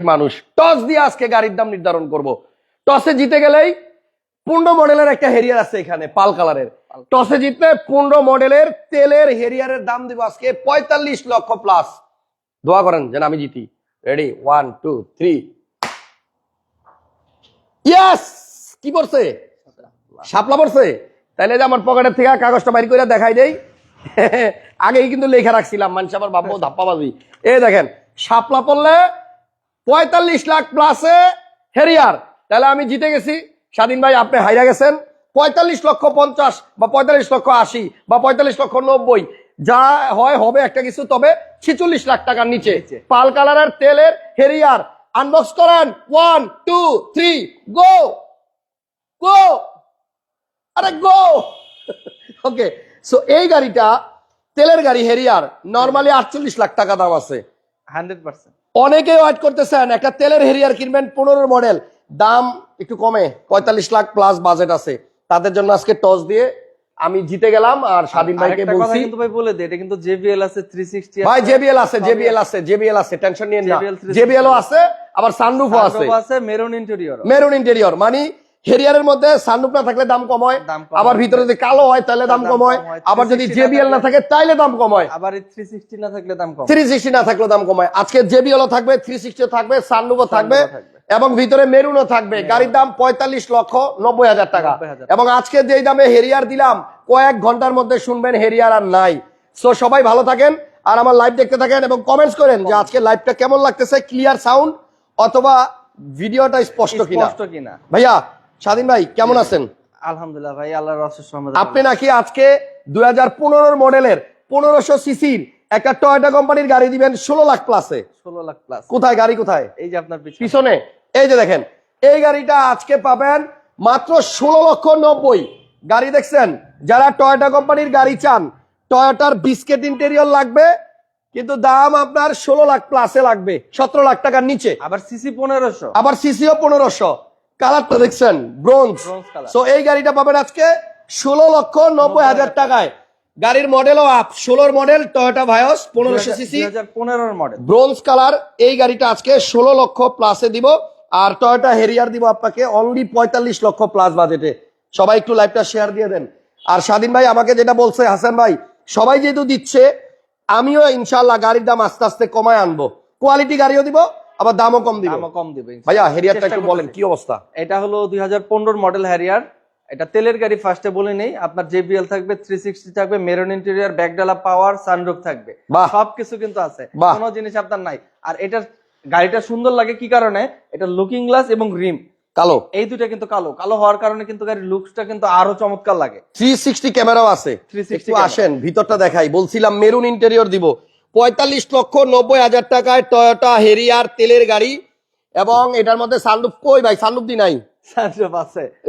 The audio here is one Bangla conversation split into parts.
মানুষ। টস দিয়ে আজকে গাড়ির দাম নির্ধারণ করব। টসে জিতে গেলেই পনেরো মডেলের একটা হেরিয়ার আছে এখানে, পাল কালারের। টসে জিতলে পনেরো মডেলের তেলের হেরিয়ারের দাম দিব আজকে পঁয়তাল্লিশ লক্ষ প্লাস দোয়া করেন যেন আমি জিতি। রেডি ওয়ান টু থ্রি ইয়াস কি পড়ছে? সাপলা পড়ছে? তাইলে যে আমার পকেটের থেকে কাগজটা বাইর করে দেখাই দেই। আগেই কিন্তু লেখা রাখছিলাম, মানুষ আবার ভাববো ধাপ্পাবাজি। এই দেখেন সাপলা পড়লে পঁয়তাল্লিশ লাখ প্লাসে হেরিয়ার তাহলে আমি জিতে গেছি। স্বাধীন ভাই আপনি হাইরা গেছেন। পঁয়তাল্লিশ লক্ষ পঞ্চাশ বা পঁয়তাল্লিশ লক্ষ আশি বা পঁয়তাল্লিশ লক্ষ নব্বই যা হয় হবে একটা কিছু তবে ছিচল্লিশ লাখ টাকার নিচে। পাল কালারের তেলের হেরিয়ার আনবক্স করেন। One two three go go আরে গো ওকে সো এই গাড়িটা তেলের গাড়ি হেরিয়ার নর্মালি আটচল্লিশ লাখ টাকা দাম আছে। Hundred percent. অনেকে ওয়েট করতেছেন একটা তেলের হেরিয়ার কিনবেন পনেরো মডেল দাম একটু কমে পঁয়তাল্লিশ লাখ প্লাস বাজেট আছে। তাদের জন্য আজকে টস দিয়ে আমি জিতে গেলাম আর স্বাধীন ভাইকে বলছি কিন্তু ভাই বলে দে এটা কিন্তু জেবিএল আছে 360 ভাই জেবিএল আছে জেবিএল আছে। জেবিএল আছে টেনশন নিয়ে না। JBL 360 জেবিএল ও আছে। আবার সানরুফও আছে। আছে মেরুন ইন্টেরিয়র মেরুন ইন্টেরিয়র মানে হেরিয়ারের মধ্যে সানরুফ না থাকলে দাম কম হয়। আবার ভিতরে যদি কালো হয় তাহলে দাম কম হয়। আবার যদি জেবিএল না থাকে তাইলে দাম কম হয়। আবার এই 360 না থাকলে দাম কম থ্রি সিক্সটি না থাকলে দাম কমায় আজকে জেবিএল থাকবে থ্রি সিক্সটি থাকবে সানরুফও থাকবে থাকবে। এবং ভিতরে মেরুনও থাকবে। গাড়ির দাম পঁয়তাল্লিশ লক্ষ নব্বই হাজার টাকা। এবং আজকে যেই দামে হেরিয়ার দিলাম কয়েক ঘণ্টার মধ্যে শুনবেন হেরিয়ার আর নাই। সো সবাই ভালো থাকেন আর আমার লাইভ দেখতে থাকেন এবং কমেন্টস করেন যে আজকে লাইভটা কেমন লাগতেছে? ক্লিয়ার সাউন্ড অথবা ভিডিওটা স্পষ্ট কিনা? ভাইয়া স্বাধীন ভাই কেমন আছেন? আলহামদুলিল্লাহ ভাই আল্লাহর রহমতে আপনি নাকি আজকে দুই হাজার মডেলের পনেরোশো সিসির একটা টয়টা কোম্পানির গাড়ি দিবেন ষোলো লাখ প্লাসে 16 লাখ প্লাস কোথায় গাড়ি কোথায়? এই যে আপনার পিছনে। এই যে দেখেন এই গাড়িটা আজকে পাবেন মাত্র ষোলো লক্ষ নব্বই। গাড়ি দেখছেন? যারা টয়োটা কোম্পানির গাড়ি চান টয়োটার বিস্কেট ইন্টেরিয়র লাগবে কিন্তু দাম আপনার ষোলো লাখ প্লাসে লাগবে সতেরো লাখ টাকার নিচে। আবার সিসি 1500 আবার সিসিও পনেরোশো। কালারটা দেখছেন ব্রোঞ্জ। সো এই গাড়িটা পাবেন আজকে ষোলো লক্ষ নব্বই হাজার টাকায়। গাড়ির মডেলও আপ ষোলোর মডেল টয়োটা ভায়োস পনেরোশো সিসি 2015 এর মডেল ব্রোঞ্জ কালার এই গাড়িটা আজকে ষোলো লক্ষ প্লাসে দিব। আর টয়োটা হেরিয়ার দিব আপনাকে অনলি পঁয়তাল্লিশ লক্ষ প্লাস বাজেটে সবাই একটু লাইভটা শেয়ার দিয়ে দেন। আর স্বাধীন ভাই আমাকে যেটা বলছে হাসান ভাই সবাই যেহেতু দিচ্ছে আমিও ইনশাল্লাহ গাড়ির দাম আস্তে আস্তে কমায় আনব। কোয়ালিটি গাড়িও দিব আবার দামও কম দিব। দামও কম দিবে ভাইয়া হেরিয়ারটা একটু বলেন। কি অবস্থা? এটা হলো 2015 মডেল হ্যারিয়ার এটা তেলের গাড়ি ফার্স্টে বলে নেই আপনার জেবিএল থাকবে 360 থাকবে মেরুন ইন্টেরিয়র ব্যাকডালা পাওয়ার সানরুফ থাকবে। সবকিছু কিন্তু আছে কোনো জিনিস আপনার নাই। আর এটার গাড়িটা সুন্দর লাগে কি কারণে? এটা লুকিং গ্লাস এবং রিম কালো? এই দুইটা কিন্তু কালো। কালো হওয়ার কারণে কিন্তু গাড়ির লুকসটা কিন্তু আরও চমৎকার লাগে। থ্রি সিক্সটি ক্যামেরাও আছে। 360 একটু আসেন ভিতরটা দেখাই। বলছিলাম মেরুন ইন্টেরিয়র দিব। পঁয়তাল্লিশ লক্ষ নব্বই হাজার টাকায় টয়োটা হেরিয়ার তেলের গাড়ি এবং এটার মধ্যে সানরুফ কই ভাই? সানরুফ দি নাই?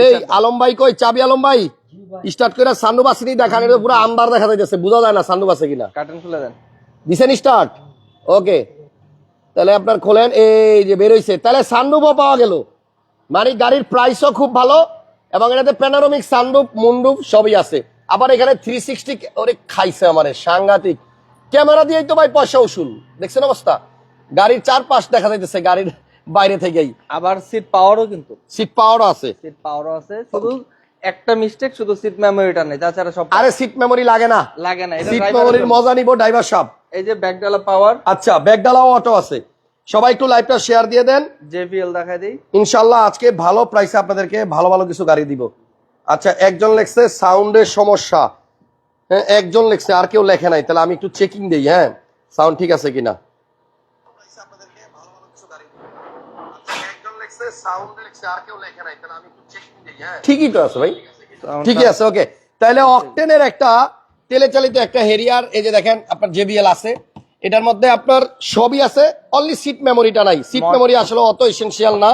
এই আলম ভাই কই? চাবি আলম ভাই? স্টার্ট করে সানরুফ আসেনি দেখান এটা পুরো আন্দার দেখা যাইতেছে বোঝা যায় না সানরুফ আছে কিনা। কার্টন খুলে দেন। দিছেন স্টার্ট ওকে তাহলে আপনার খোলেন এই যে বেরোইছে তাহলে সানরুফও পাওয়া গেল। মানে গাড়ির প্রাইসও খুব ভালো এবং এটাতে প্যানারোমিক সানরুফ মুন্ডুপ সবই আছে। আবার এখানে থ্রি সিক্সটি ওরে খাইছে আমারে সাংঘাতিক। ক্যামেরা দিয়েই তো ভাই পয়সা উসুল। দেখছেন অবস্থা? গাড়ির চার পাশ দেখা যাইতেছে গাড়ির বাইরে থেকেই। আবার সিট পাওয়ারও কিন্তু। সিট পাওয়ারও আছে। সিট পাওয়ারও আছে। শুধু একটা মিস্টেক শুধু সিট মেমোরিটা নেই। তাছাড়া সব আরে সিট মেমোরি লাগে না। লাগে না। সিট মেমোরির মজা নিব ড্রাইভার সাহেব এই যে ব্যাকডালা পাওয়ার আচ্ছা ব্যাগডালাও অটো আছে। সবাই একটু লাইভটা শেয়ার দিয়ে দেন। জেবিএল দেখাই দিই। ইনশাল্লাহ আজকে ভালো প্রাইসে আপনাদেরকে ভালো ভালো কিছু গাড়ি দিব। আচ্ছা একজন লেখছে সাউন্ডের সমস্যা। একজন লেখছে আর কেউ লেখে নাই। তাহলে আমি একটু চেকিং দিই হ্যাঁ? সাউন্ড ঠিক আছে কিনা? ঠিকই তো আছে ভাই। ঠিকই আছে ওকে তাহলে অকটেনের একটা তেলে চালিত একটা হেরিয়ার এই যে দেখেন আপনার জেবিএল আছে। এটার মধ্যে আপনার সবই আছে অনলি সিট মেমোরিটা নাই। সিট মেমোরি আসলে অত এসেনশিয়াল না।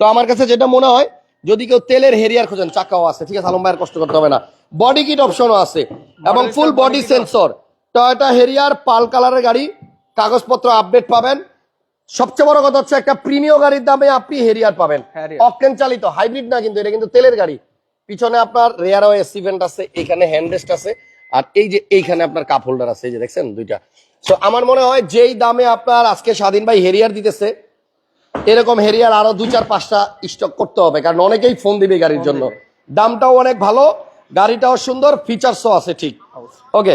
তো আমার কাছে যেটা মনে হয় যদি কেউ তেলের হেরিয়ার খোঁজেন চাকাও আছে। ঠিক আছে আলম ভাইয়ের কষ্ট করতে হবে না। বডি কিট অপশনও আছে। এবং full body sensor Toyota Harrier pearl কালারের গাড়ি। কাগজপত্র আপডেট পাবেন। সবচেয়ে বড় কথা হচ্ছে একটা প্রিমিয় গাড়ির দামে আপনি হেরিয়ার পাবেন। অকটেন চালিত হাইব্রিড না কিন্তু এটা কিন্তু তেলের গাড়ি। পিছনে আপনার রেয়ার ওয়েস ইভেন্ট আছে এখানে হ্যান্ডরেস্ট আছে। আর এই যে এইখানে আপনার কাপ হোল্ডার আছে এই যে দেখছেন দুইটা। সো আমার মনে হয় যেই দামে আপনার আজকে স্বাধীন ভাই হেরিয়ার দিতেছে এরকম হেরিয়ার আরও দু চার পাঁচটা স্টক করতে হবে। কারণ অনেকেই ফোন দিবে গাড়ির জন্য। দামটাও অনেক ভালো। গাড়িটাও সুন্দর ফিচার্সও আছে ঠিক। ওকে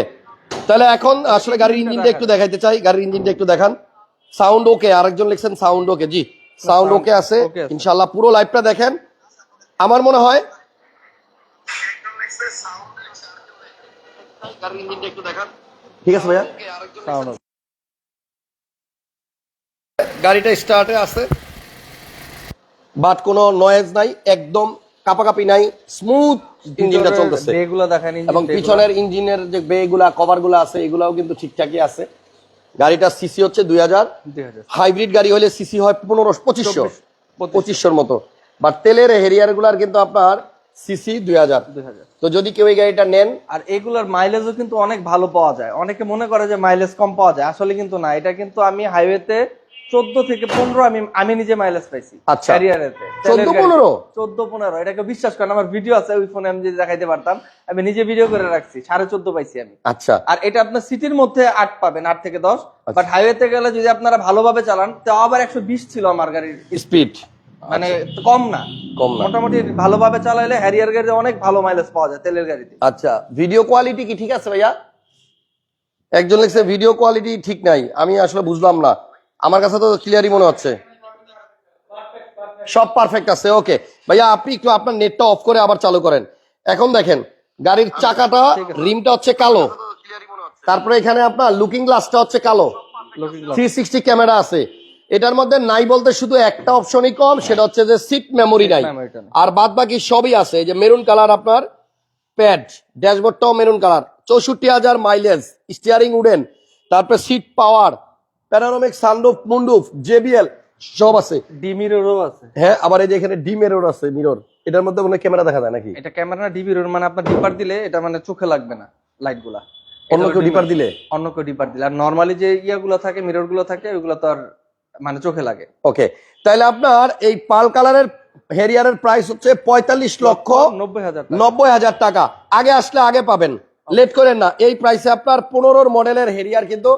তাহলে এখন আসলে গাড়ির ইঞ্জিনটা একটু দেখাইতে চাই। গাড়ির ইঞ্জিনটা একটু দেখান। সাউন্ড ওকে আরেকজন লিখছেন সাউন্ড ওকে জি সাউন্ড ওকে আছে। ইনশাল্লাহ পুরো লাইভটা দেখেন। আমার মনে হয় ঠিক আছে ভাইয়া? গাড়িটা স্টার্টে আছে। বাট কোনো নয়েজ নাই। একদম কাপাকাপি নাই স্মুথ ইঞ্জিনটা চলতেছে। এবং পিছনের ইঞ্জিনের যে বেগুলা কভারগুলো আছে এগুলাও কিন্তু ঠিকঠাকই আছে। গাড়িটা সিসি হচ্ছে দুই হাজার। হাইব্রিড গাড়ি হলে সিসি হয় পনেরো পঁচিশশো। পঁচিশশো। পঁচিশশোর মতো। বাট তেলের হেরিয়ারগুলার কিন্তু আপনার সিসি দুই হাজার। 2000 তো যদি কেউ এই গাড়িটা নেন আর এগুলোর মাইলেজও কিন্তু অনেক ভালো পাওয়া যায়। অনেকে মনে করে যে মাইলেজ কম পাওয়া যায়। আসলে কিন্তু না। এটা কিন্তু আমি হাইওয়েতে চোদ্দ থেকে পনেরো আমি আমি নিজে মাইলেজ পাইছি। আচ্ছা। ক্যারিয়ারেতে 14 15? চোদ্দ পনেরো। এটাকে বিশ্বাস করেন আমার ভিডিও আছে ওই ফোনে আমি যদি দেখাইতে পারতাম আমি নিজে ভিডিও করে রাখছি সাড়ে চোদ্দ পাইছি আমি। আচ্ছা। আর এটা আপনার সিটির মধ্যে আট পাবেন আট থেকে দশ। আচ্ছা। বাট হাইওয়েতে গেলে যদি আপনারা ভালোভাবে চালান তো আবার একশো বিশ ছিল আমার গাড়ির স্পিড মানে কম না। কম না। মোটামুটি ভালোভাবে চালাইলে হ্যারিয়ার গাড়িতে অনেক ভালো মাইলেজ পাওয়া যায় তেলের গাড়িতে। আচ্ছা ভিডিও কোয়ালিটি কি ঠিক আছে ভাইয়া? একজন লিখছে ভিডিও কোয়ালিটি ঠিক নাই। আমি আসলে বুঝলাম না। আমার কাছে তো ক্লিয়ারই মনে হচ্ছে। সব পারফেক্ট আছে ওকে ভাইয়া আপনি একটু আপনার নেটটা অফ করে আবার চালু করেন। এখন দেখেন গাড়ির চাকাটা রিমটা হচ্ছে কালো। তারপরে এখানে আপনার লুকিং গ্লাসটা হচ্ছে কালো। থ্রি সিক্সটি ক্যামেরা আছে। এটার মধ্যে নাই বলতে শুধু একটা অপশনই কম সেটা হচ্ছে যে সিট মেমোরি নেই। আর বাদ বাকি সবই আছে যে মেরুন কালার আপনার প্যাড ড্যাশবোর্ডটাও মেরুন কালার চৌষট্টি হাজার মাইলেজ স্টিয়ারিং উডেন তারপরে seat power panoramic sunroof moonroof JBL সব আছে। ডিমিরও আছে। হ্যাঁ আবার এই যে এখানে ডি মিরর আছে মিরর। এটার মধ্যে মনে ক্যামেরা দেখা যায় নাকি? এটা ক্যামেরা না ডিবির মানে আপনার ডিপার দিলে এটা মানে চোখে লাগবে না লাইটগুলা অন্য কেউ ডিপার দিলে? অন্য কেউ ডিপার দিলে। আর নর্মালি যে ইয়াগুলো থাকে মিররগুলো থাকে ওইগুলো তো আর মানে চোখে লাগে। ওকে তাহলে আপনার এই পাল কালারের হেরিয়ারের প্রাইস হচ্ছে পঁয়তাল্লিশ লক্ষ নব্বই হাজার। নব্বই হাজার টাকা। আগে আসলে আগে পাবেন। লেট করেন না। এই প্রাইসে আপনার পনেরোর মডেলের হেরিয়ার কিন্তু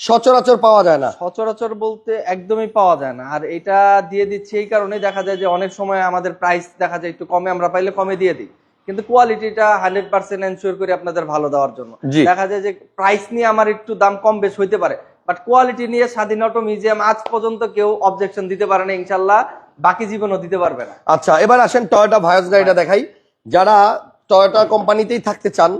সচরাচর পাওয়া যায় না। সচরাচর বলতে একদমই পাওয়া যায় না। আর এটা দিয়ে দিচ্ছি এই কারণে দেখা যায় যে অনেক সময় আমাদের প্রাইস দেখা যায় একটু কমে আমরা পাইলে কমে দিয়ে দিই। কিন্তু কোয়ালিটিটা হান্ড্রেড পার্সেন্ট এনশিওর করি আপনাদের ভালো দেওয়ার জন্য। দেখা যায় যে প্রাইস নিয়ে আমার একটু দাম কম বেশ হইতে পারে। বাট কোয়ালিটি নিয়ে স্বাধীন অটো মিউজিয়াম আজ পর্যন্ত কেউ অবজেকশন দিতে পারে না ইনশাল্লাহ বাকি জীবনও দিতে পারবে না। আচ্ছা এবার আসেন টয়োটা ভায়োস গাড়িটা দেখাই। যারা টয়োটা কোম্পানিতেই থাকতে চান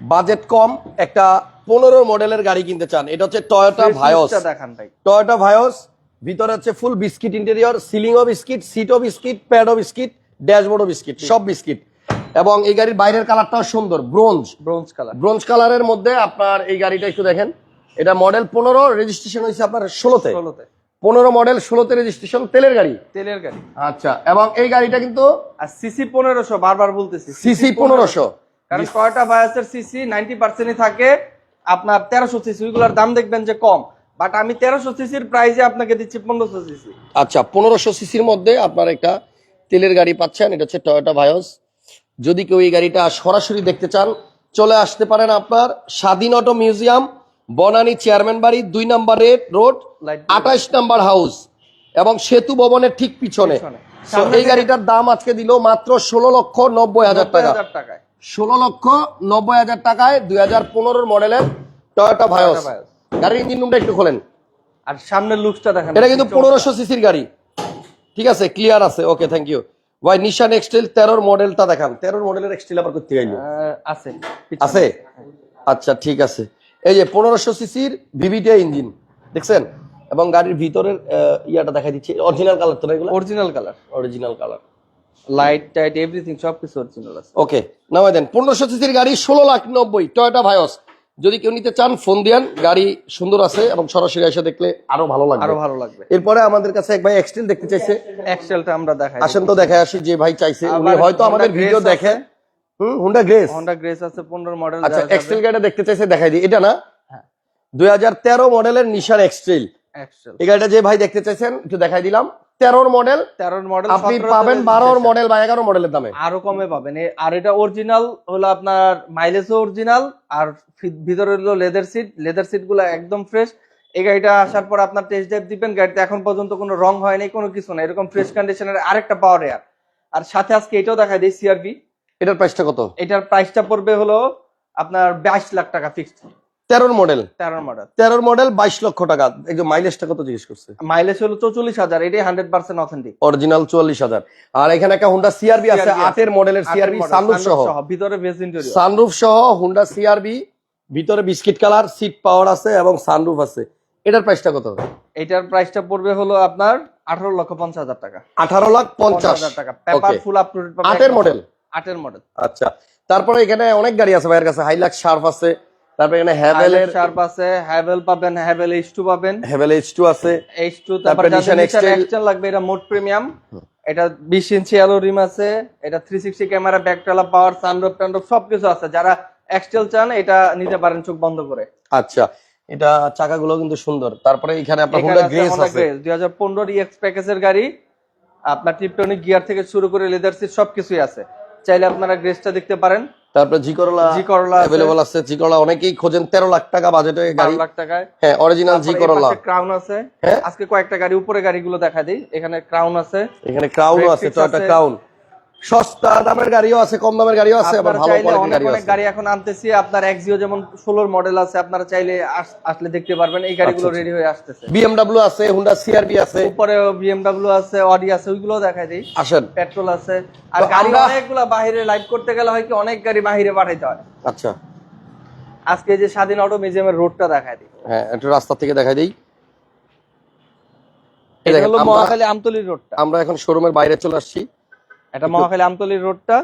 বাজেট কম একটা পনেরো মডেলের গাড়ি কিনতে চান। এটা হচ্ছে টয়োটা ভায়োস দেখান টয়োটা ভায়োস ভিতরে হচ্ছে ফুল বিস্কিট ইন্টেরিয়র সিলিংও বিস্কিট সিটও বিস্কিট প্যাডও বিস্কিট ড্যাশবোর্ডও বিস্কিট সব বিস্কিট এবং এই গাড়ির বাইরের কালারটাও সুন্দর ব্রোঞ্জ ব্রোঞ্জ কালার ব্রোঞ্জ কালারের মধ্যে আপনার এই গাড়িটা একটু দেখেন। এটা মডেল পনেরো রেজিস্ট্রেশন হয়েছে আপনার ষোলোতে। ষোলোতে। পনেরো মডেল ষোলোতে রেজিস্ট্রেশন তেলের গাড়ি। তেলের গাড়ি। আচ্ছা এবং এই গাড়িটা কিন্তু সিসি পনেরোশো বারবার বলতেছি। সিসি পনেরোশো। কারণ টয়োটা ভায়াসের সিসি নাইনটি পার্সেন্টই থাকে আপনার তেরোশো সিসি ওইগুলোর দাম দেখবেন যে কম। বাট আমি তেরোশো সিসির প্রাইজে আপনাকে দিচ্ছি পনেরোশো সিসি। আচ্ছা পনেরোশো সিসির মধ্যে আপনার একটা তেলের গাড়ি পাচ্ছেন এটা হচ্ছে টয়োটা ভায়োস যদি কেউ এই গাড়িটা সরাসরি দেখতে চান চলে আসতে পারেন আপনার স্বাধীন অটো মিউজিয়াম বনানী চেয়ারম্যান বাড়ি দুই নাম্বার রোড আঠাশ নাম্বার হাউস এবং সেতু ভবনের ঠিক পিছনে। এই গাড়িটার দাম আজকে দিল মাত্র ষোলো লক্ষ নব্বই হাজার টাকা। হাজার টাকায়। ষোলো লক্ষ নব্বই হাজার টাকায় দুই হাজার পনেরোর মডেলের টয়োটা ভায়োস। গাড়ির ইঞ্জিন রুমটা একটু খোলেন। আর সামনের লুকসটা দেখেন। এটা কিন্তু পনেরোশো সিসির গাড়ি। ঠিক আছে ক্লিয়ার আছে। ওকে থ্যাংক ইউ ভাই নিশান এক্সটেল তেরোর মডেলটা দেখান। তেরোর মডেলের এক্সটেল আবার করতে গেল আছে। আছে? আচ্ছা ঠিক আছে। এই যে পনেরোশো সিসির ভিভিটিআই ইঞ্জিন দেখছেন? এবং গাড়ির ভিতরের ইয়াটা দেখা দিচ্ছে। অরিজিনাল কালার তো এগুলো? Original colour original colour light tight everything সবকিছু অরিজিনাল আছে। ওকে নামাই দেন পনেরোশো সিসির গাড়ি ষোলো লাখ নব্বই টয়োটা ভায়োস যদি কেউ নিতে চান ফোন দিয়ান গাড়ি সুন্দর আছে এবং সরাসরি এসে দেখলে আরও ভালো আরও ভালো লাগবে। এরপরে আমাদের কাছে এক ভাই এক্সটেল দেখতে চাইছে। এক্সেলটা আমরা দেখাই। আসেন তো দেখে আসি যে ভাই চাইছে। উনি হয়তো আমাদের ভিডিও দেখে। হুম হুন্ডা গ্রেস হন্ডা গ্রেস আছে পনেরো মডেল আচ্ছা এক্সটেল গাড়িটা দেখতে চাইছে দেখাই দিই। এটা না? দুই হাজার তেরো মডেলের নিশান এক্সটেল এক্সেল এই গাড়িটা যে ভাই দেখতে চাইছেন একটু দেখাই দিলাম। তেরোর মডেল তেরোর মডেল আপনি পাবেন বারোর মডেল বা এগারো মডেলের দামে। আরও কমে পাবেন। আর এটা অরিজিনাল হলো আপনার মাইলেজও অরিজিনাল আর ভিতরে হলো লেদার সিট লেদার সিটগুলো একদম ফ্রেশ এই গাড়িটা আসার পর আপনার টেস্ট ড্রাইভ দিবেন। গাড়িতে এখন পর্যন্ত কোনো রং হয়নি কোনো কিছু না এরকম ফ্রেশ কন্ডিশনের আরেকটা পাওয়ার এয়ার আর সাথে আজকে এটাও দেখাই দিই সিআরবি এটার প্রাইসটা কত? এটার প্রাইসটা পড়বে হলো আপনার বাইশ লাখ টাকা ফিক্সড তেরোর মডেল তেরো মডেল তেরোর মডেল বাইশ লক্ষ টাকা। মাইলেজটা কত জিজ্ঞেস করছে? মাইলেজ হলো চৌচল্লিশ হাজার এটাই হান্ড্রেড পার্সেন্ট অথেন্টিক অরিজিনাল চুয়াল্লিশ হাজার। আর এখানে একটা হুন্ডা সিআরবি আছে আটের মডেলের সিআরবি সানরুফ সহ। ভিতরে সানরুফ সহ হুন্ডা সিআরবি ভিতরে বিস্কিট কালার সিট পাওয়ার আছে এবং সানরুফ আছে। এটার প্রাইসটা কত এটার প্রাইসটা পড়বে হলো আপনার আঠারো লক্ষ পঞ্চাশ হাজার টাকা। আঠারো লাখ পঞ্চাশ হাজার টাকা। পেপার ফুল আপ টু আটের মডেল আটের মডেল আচ্ছা। তারপরে এখানে অনেক গাড়ি আছে ভাইয়ের কাছে হাইলাক্স শার্প আছে তারপরে এখানে হ্যাভেলের শার্প আছে হ্যাভেল পাবেন হ্যাভেল হ্যাভেল আছে। তারপরে এক্সটেল লাগবে এটা মোট প্রিমিয়াম এটা বিশ ইঞ্চি অ্যালো রিম আছে এটা ক্যামেরা ব্যাকটালা পাওয়ার সানরুফ টানরুফ সবকিছু আছে। যারা এক্সটেল চান এটা নিতে পারেন চোখ বন্ধ করে। আচ্ছা এটা চাকাগুলো কিন্তু সুন্দর। তারপরে এখানে আপনার হুন্ডা আছে গ্রেস আছে। Grace, 2015 ইএক্স প্যাকেজের গাড়ি। আপনার টিপটনিক গিয়ার থেকে শুরু করে লেদার সিট সবকিছুই আছে। চাইলে আপনারা গ্রেসটা দেখতে পারেন। তারপরে জি করলা জি করলা আছে। অ্যাভেলেবল আছে। জি করলা অনেকেই খোঁজেন তেরো লাখ টাকা বাজেটে গাড়ি। বারো লাখ টাকায়। হ্যাঁ অরিজিনাল জি করলা ক্রাউন আছে। হ্যাঁ? আজকে কয়েকটা গাড়ি উপরে গাড়িগুলো দেখা দিই। এখানে ক্রাউন আছে। এখানে ক্রাউন আছে টয়োটা ক্রাউন সস্তা দামের গাড়িও আছে কম দামের গাড়িও আছে আবার ভালো কোয়ালিটির অনেক গাড়ি এখন আনতেছি আপনার এক্সিও যেমন ষোলোর মডেল আছে আপনারা চাইলে আসলে দেখতে পারবেন এই গাড়িগুলো আচ্ছা, রেডি হয়ে আসতেছে। বিএমডব্লিউ আছে হুন্ডা সিআরবি আছে। উপরে বিএমডব্লিউ আছে অডি আছে ওইগুলো দেখাই দিই। আসেন। পেট্রোল আছে। আর গাড়ি অনেকগুলো বাইরে লাইভ করতে গেলে হয় কি অনেক গাড়ি বাইরে পাঠাইতে হয়। আচ্ছা। আজকে যে স্বাধীন অটো মিউজিয়ামের রোডটা দেখাই দিই। হ্যাঁ একটু রাস্তা থেকে দেখাই দিই। এটা হলো মহাখালী আমতলির রোডটা আমরা এখন শোরুমের বাইরে চলে আসছি। এটা মহাখালী আমতলি রোডটা।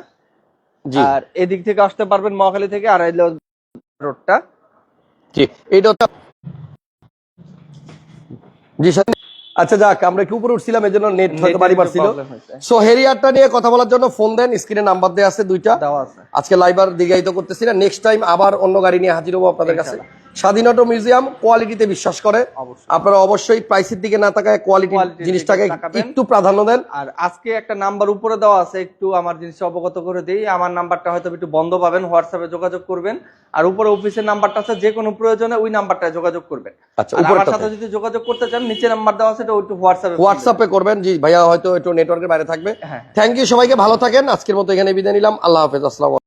আর এদিক থেকে আসতে পারবেন মহাখালী থেকে আর রোডটা। জি এইটা জি স্যার আচ্ছা যাক আমরা কি উপরে উঠছিলাম এই জন্য নেট হয়তো বাড়ি পারছিল। সো হেরিয়ারটা নিয়ে কথা বলার জন্য ফোন দেন স্ক্রিনে নাম্বার দেওয়া আছে দুইটা। আজকে লাইবার দীর্ঘায়িত করতেছি না নেক্সট টাইম আবার অন্য গাড়ি নিয়ে হাজির হব আপনাদের কাছে। স্বাধীন অটো মিউজিয়াম কোয়ালিটিতে বিশ্বাস করে। আপনারা অবশ্যই প্রাইসের দিকে না তাকায় কোয়ালিটি জিনিসটাকে একটু প্রাধান্য দেন। আর আজকে একটা নাম্বার উপরে দেওয়া আছে একটু আমার জিনিসটা অবগত করে দিই। আমার নাম্বারটা হয়তো একটু বন্ধ পাবেন হোয়াটসঅ্যাপে যোগাযোগ করবেন। আর উপরে অফিসের নাম্বারটা আছে যে কোনো প্রয়োজনে ওই নাম্বারটায় যোগাযোগ করবেন। আচ্ছা আমার সাথে যদি যোগাযোগ করতে চান নিচে নাম্বার দেওয়া আছে একটু হোয়াটসঅ্যাপে হোয়াটসঅ্যাপে করবেন। জি ভাইয়া হয়তো একটু নেটওয়ার্কের বাইরে থাকবে। হ্যাঁ থ্যাংক ইউ সবাইকে ভালো থাকেন। আজকের মতো এখানে বিদায় নিলাম। আল্লাহ হাফেজ। আসসালাম